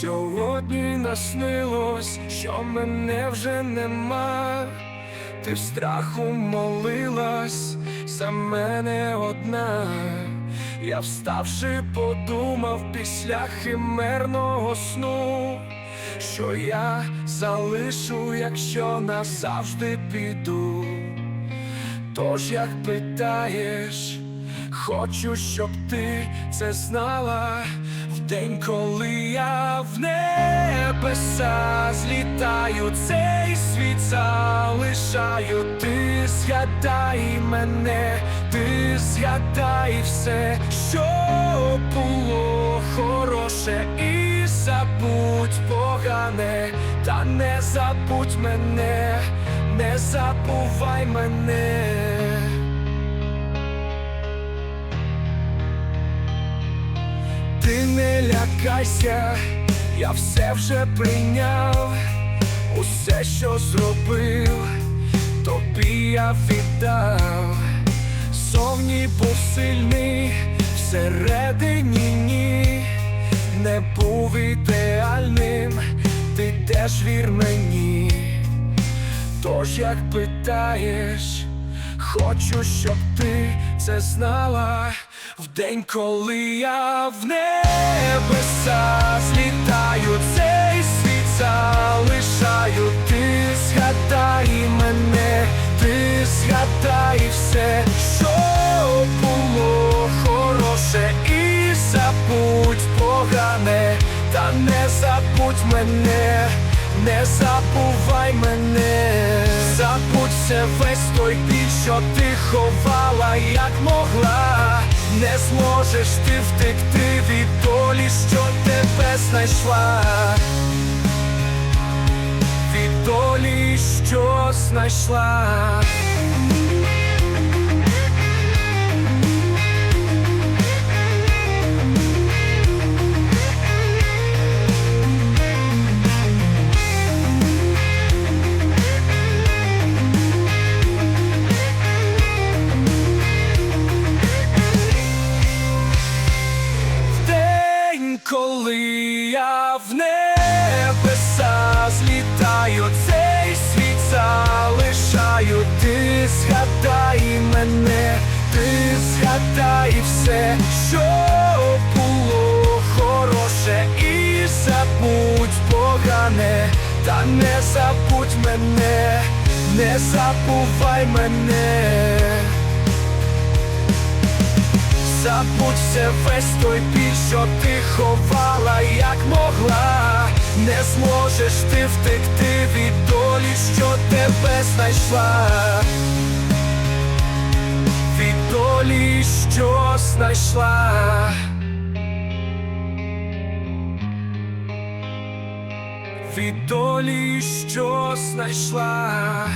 Сьогодні наснилось, що мене вже нема. Ти в страху молилась за мене одна. Я вставши, подумав після химерного сну, що я залишу, якщо назавжди піду. Тож як питаєш, хочу, щоб ти це знала день, коли я в небеса злітаю, цей світ залишаю, ти згадай мене, ти згадай все, що було хороше, і забудь погане, та не забудь мене, не забувай мене. Не я все вже прийняв, усе, що зробив, тобі я віддав. Зовні був сильний, всередині ні, не був ідеальним, ти теж вір мені. Тож як питаєш, хочу, щоб ти це знала в день, коли я в небеса забудь погане, та не забудь мене, не забувай мене, забудь все весь той біль, що ти ховала, як могла, не зможеш ти втекти від долі, що тебе знайшла, від долі, що знайшла. Ти згадай все, що було хороше, і забудь погане, та не забудь мене, не забувай мене. Забудь все весь той біль, що ти ховала, як могла, не зможеш ти втекти від долі, що тебе знайшла, що знайшла. Від долі, що знайшла.